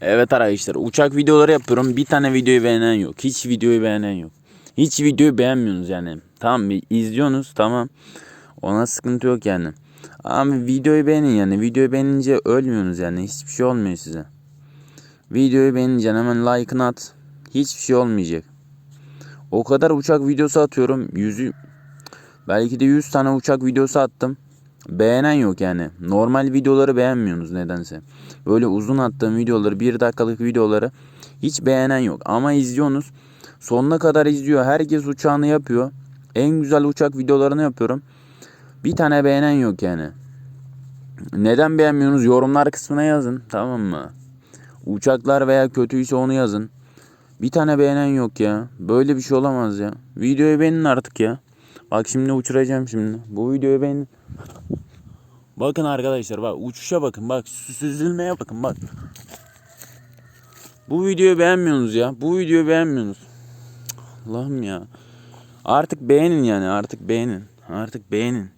Evet arkadaşlar uçak videoları yapıyorum. Bir tane videoyu beğenen yok. Hiç videoyu beğenen yok. Hiç videoyu beğenmiyorsunuz yani. Tamam izliyorsunuz tamam. Ona sıkıntı yok yani. Ama videoyu beğenin yani. Videoyu beğenince ölmüyorsunuz yani. Hiçbir şey olmuyor size. Videoyu beğenince hemen like'ını at. Hiçbir şey olmayacak. O kadar uçak videosu atıyorum. Yüzü belki de 100 tane uçak videosu attım. Beğenen yok yani. Normal videoları beğenmiyorsunuz nedense. Böyle uzun attığım videoları, bir dakikalık videoları hiç beğenen yok. Ama izliyorsunuz. Sonuna kadar izliyor. Herkes uçağını yapıyor. En güzel uçak videolarını yapıyorum. Bir tane beğenen yok yani. Neden beğenmiyorsunuz? Yorumlar kısmına yazın. Tamam mı? Uçaklar veya kötüyse onu yazın. Bir tane beğenen yok ya. Böyle bir şey olamaz ya. Videoyu beğenin artık ya. Bak şimdi uçuracağım şimdi. Bu videoyu beğenin. Bakın arkadaşlar bak uçuşa bakın bak sü- süzülmeye bakın bak. Bu videoyu beğenmiyorsunuz ya. Bu videoyu beğenmiyorsunuz. Allah'ım ya. Artık beğenin yani artık beğenin. Artık beğenin.